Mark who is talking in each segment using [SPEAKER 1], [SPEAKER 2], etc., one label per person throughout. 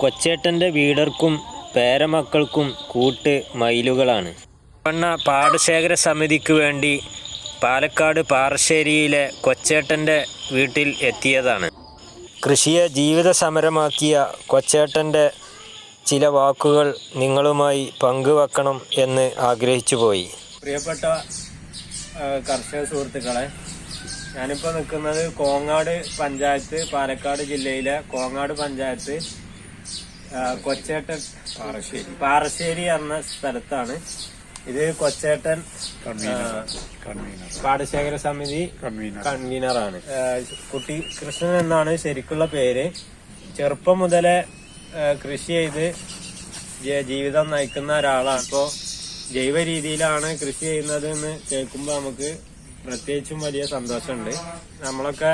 [SPEAKER 1] കൊച്ചേട്ടന്റെ വീടർക്കും പേരമക്കൾക്കും കൂട്ട് മയിലുകളാണ്. വണ്ണ പാടശേഖര സമിതിക്ക് വേണ്ടി പാലക്കാട് പാറശ്ശേരിയിലെ കൊച്ചേട്ടന്റെ വീട്ടിൽ എത്തിയതാണ്. കൃഷിയെ ജീവിത സമരമാക്കിയ കൊച്ചേട്ടന്റെ ചില വാക്കുകൾ നിങ്ങളുമായി പങ്കുവെക്കണം എന്ന് ആഗ്രഹിച്ചു പോയി. പ്രിയപ്പെട്ട കർഷക സുഹൃത്തുക്കളെ ഞാനിപ്പോൾ നിൽക്കുന്നത് കോങ്ങാട് പഞ്ചായത്ത് പാലക്കാട് ജില്ലയിലെ കോങ്ങാട് പഞ്ചായത്ത് കൊച്ചേട്ടൻ പാറശ്ശേരി. പാറശ്ശേരി എന്ന സ്ഥലത്താണ്. ഇത് കൊച്ചേട്ടൻ പാടശേഖര സമിതി കൺവീനറാണ്. കുട്ടി കൃഷ്ണൻ എന്നാണ് ശരിക്കുള്ള പേര്. ചെറുപ്പം മുതലേ കൃഷി ചെയ്ത് ജീവിതം നയിക്കുന്ന ഒരാളാണ്. ഇപ്പോ ജൈവ രീതിയിലാണ് കൃഷി ചെയ്യുന്നത് എന്ന് കേൾക്കുമ്പോൾ നമുക്ക് പ്രത്യേകിച്ചും വലിയ സന്തോഷമുണ്ട്. നമ്മളൊക്കെ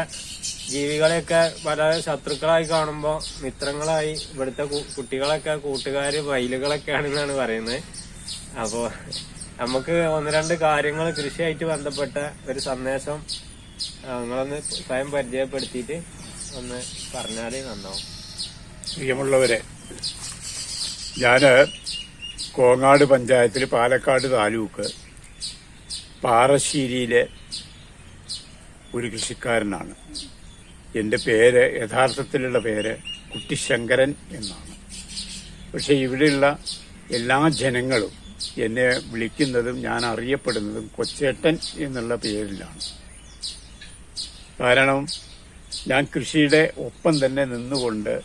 [SPEAKER 1] ജീവികളെയൊക്കെ പല ശത്രുക്കളായി കാണുമ്പോൾ മിത്രങ്ങളായി ഇവിടുത്തെ കുട്ടികളൊക്കെ കുട്ടികളൊക്കെ കൂട്ടുകാര് വയലുകളൊക്കെയാണെന്നാണ് പറയുന്നത്. അപ്പോൾ നമുക്ക് ഒന്ന് രണ്ട് കാര്യങ്ങൾ കൃഷിയായിട്ട് ബന്ധപ്പെട്ട ഒരു സന്ദേശം നിങ്ങളൊന്ന് സ്വയം പരിചയപ്പെടുത്തിയിട്ട് ഒന്ന് പറഞ്ഞാലേ നന്നാവും.
[SPEAKER 2] പ്രിയമുള്ളവരെ ഞാൻ കോങ്ങാട് പഞ്ചായത്തിൽ പാലക്കാട് താലൂക്ക് പാറശ്ശേരിയിലെ ഒരു കൃഷിക്കാരനാണ്. എന്റെ പേര് യഥാർത്ഥത്തിലുള്ള പേര് കുട്ടിശങ്കരൻ എന്നാണ്. പക്ഷെ ഇവിടെയുള്ള എല്ലാ ജനങ്ങളും എന്നെ വിളിക്കുന്നതും ഞാൻ അറിയപ്പെടുന്നതും കൊച്ചേട്ടൻ എന്നുള്ള പേരിലാണ്. കാരണം ഞാൻ കൃഷിയുടെ ഒപ്പം തന്നെ നിന്നുകൊണ്ട്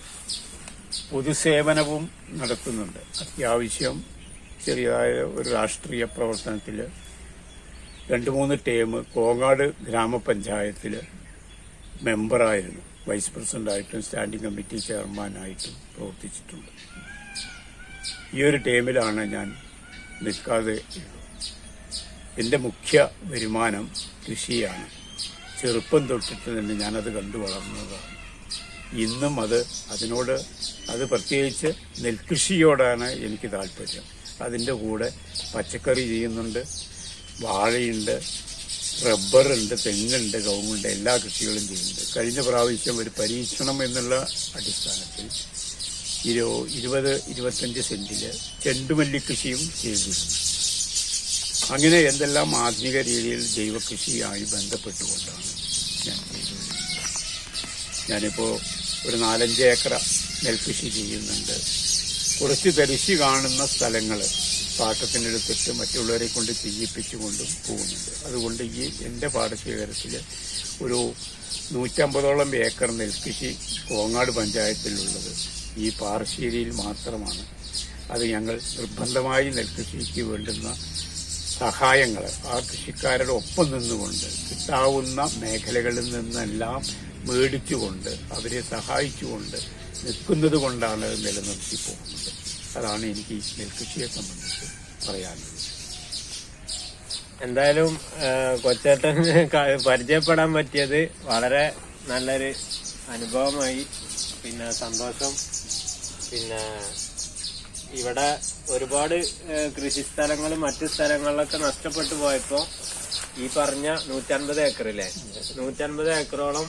[SPEAKER 2] പൊതുസേവനവും നടത്തുന്നുണ്ട്. അത്യാവശ്യം ചെറിയതായ ഒരു രാഷ്ട്രീയ പ്രവർത്തനത്തിൽ രണ്ട് മൂന്ന് ടേം കോങ്ങാട് ഗ്രാമപഞ്ചായത്തിൽ മെമ്പറായിരുന്നു. വൈസ് പ്രസിഡന്റായിട്ടും സ്റ്റാൻഡിംഗ് കമ്മിറ്റി ചെയർമാനായിട്ടും പ്രവർത്തിച്ചിട്ടുണ്ട്. ഈ ഒരു ടേമിലാണ് ഞാൻ നിൽക്കാതെ എന്റെ മുഖ്യ വരുമാനം കൃഷിയാണ്. ചെറുപ്പം തൊട്ടിട്ട് തന്നെ ഞാനത് കണ്ടു വളർന്നതാണ്. ഇന്നും അത് അതിനോട് അത് പ്രത്യേകിച്ച് നെൽകൃഷിയോടാണ് എനിക്ക് താല്പര്യം. അതിന്റെ കൂടെ പച്ചക്കറി ചെയ്യുന്നുണ്ട്. വാഴയുണ്ട് റബ്ബറുണ്ട് തെങ്ങുണ്ട് കവുങ്ങുണ്ട് എല്ലാ കൃഷികളും ചെയ്യുന്നുണ്ട്. കഴിഞ്ഞ പ്രാവശ്യം ഒരു പരീക്ഷണം എന്നുള്ള അടിസ്ഥാനത്തിൽ ഇരു ഇരുപത് ഇരുപത്തഞ്ച് സെന്റിൽ ചെണ്ടുമല്ലി കൃഷിയും ചെയ്തിരുന്നു. അങ്ങനെ എന്തെല്ലാം ആധുനിക രീതിയിൽ ജൈവകൃഷിയുമായി ബന്ധപ്പെട്ടുകൊണ്ടാണ് ഞാൻ ചെയ്തത്. ഞാനിപ്പോൾ ഒരു നാലഞ്ച് ഏക്കർ നെൽകൃഷി ചെയ്യുന്നുണ്ട്. കുറച്ച് തരിശി കാണുന്ന സ്ഥലങ്ങൾ പാട്ടത്തിനെടുത്തിട്ട് മറ്റുള്ളവരെ കൊണ്ട് ചെയ്യിപ്പിച്ചുകൊണ്ടും പോകുന്നുണ്ട്. അതുകൊണ്ട് ഈ എന്റെ പാടശേഖരത്തിൽ ഒരു നൂറ്റമ്പതോളം ഏക്കർ നെൽകൃഷി കോങ്ങാട് പഞ്ചായത്തിലുള്ളത് ഈ പാറശ്ശേരിയിൽ മാത്രമാണ്. അത് ഞങ്ങൾ നിർബന്ധമായി നെൽകൃഷിക്ക് വേണ്ടുന്ന സഹായങ്ങൾ ആ കൃഷിക്കാരുടെ ഒപ്പം നിന്നുകൊണ്ട് കിട്ടാവുന്ന മേഖലകളിൽ നിന്നെല്ലാം മേടിച്ചുകൊണ്ട് അവരെ സഹായിച്ചുകൊണ്ട് നിൽക്കുന്നത് കൊണ്ടാണ് നിലനിർത്തി പോകുന്നത്. അതാണ് എനിക്ക് ഈ നെൽകൃഷിയെ സംബന്ധിച്ച് പറയാനുള്ളത്.
[SPEAKER 1] എന്തായാലും കൊച്ചേട്ടൻ പരിചയപ്പെടാൻ പറ്റിയത് വളരെ നല്ലൊരു അനുഭവമായി. പിന്നെ സന്തോഷം. പിന്നെ ഇവിടെ ഒരുപാട് കൃഷി കൃഷിസ്ഥലങ്ങളും മറ്റു സ്ഥലങ്ങളിലൊക്കെ നഷ്ടപ്പെട്ടു പോയപ്പോൾ ഈ പറഞ്ഞ നൂറ്റൻപത് ഏക്കറില്ലേ? നൂറ്റൻപത് ഏക്കറോളം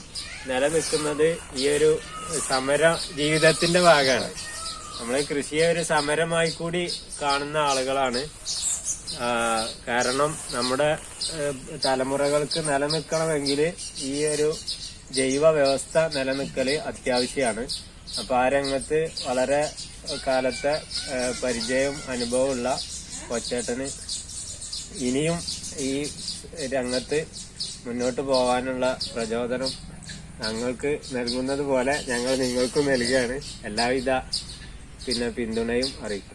[SPEAKER 1] നിലനിൽക്കുന്നത് ഈ ഒരു സമര ജീവിതത്തിന്റെ ഭാഗമാണ്. നമ്മൾ കൃഷിയെ ഒരു സമരമായി കൂടി കാണുന്ന ആളുകളാണ്. കാരണം നമ്മുടെ തലമുറകൾക്ക് നിലനിൽക്കണമെങ്കിൽ ഈ ഒരു ജൈവ വ്യവസ്ഥ നിലനിൽക്കൽ അത്യാവശ്യമാണ് അപ്പം ആ രംഗത്ത് വളരെ കാലത്തെ പരിചയം അനുഭവമുള്ള കൊച്ചേട്ടന് ഇനിയും ഈ രംഗത്ത് മുന്നോട്ട് പോകാനുള്ള പ്രചോദനം ഞങ്ങൾക്ക് നൽകുന്നത് പോലെ ഞങ്ങൾ നിങ്ങൾക്കും നൽകുകയാണ്. എല്ലാവിധ പിന്നെ പിന്തുണയും അറിയിക്കും.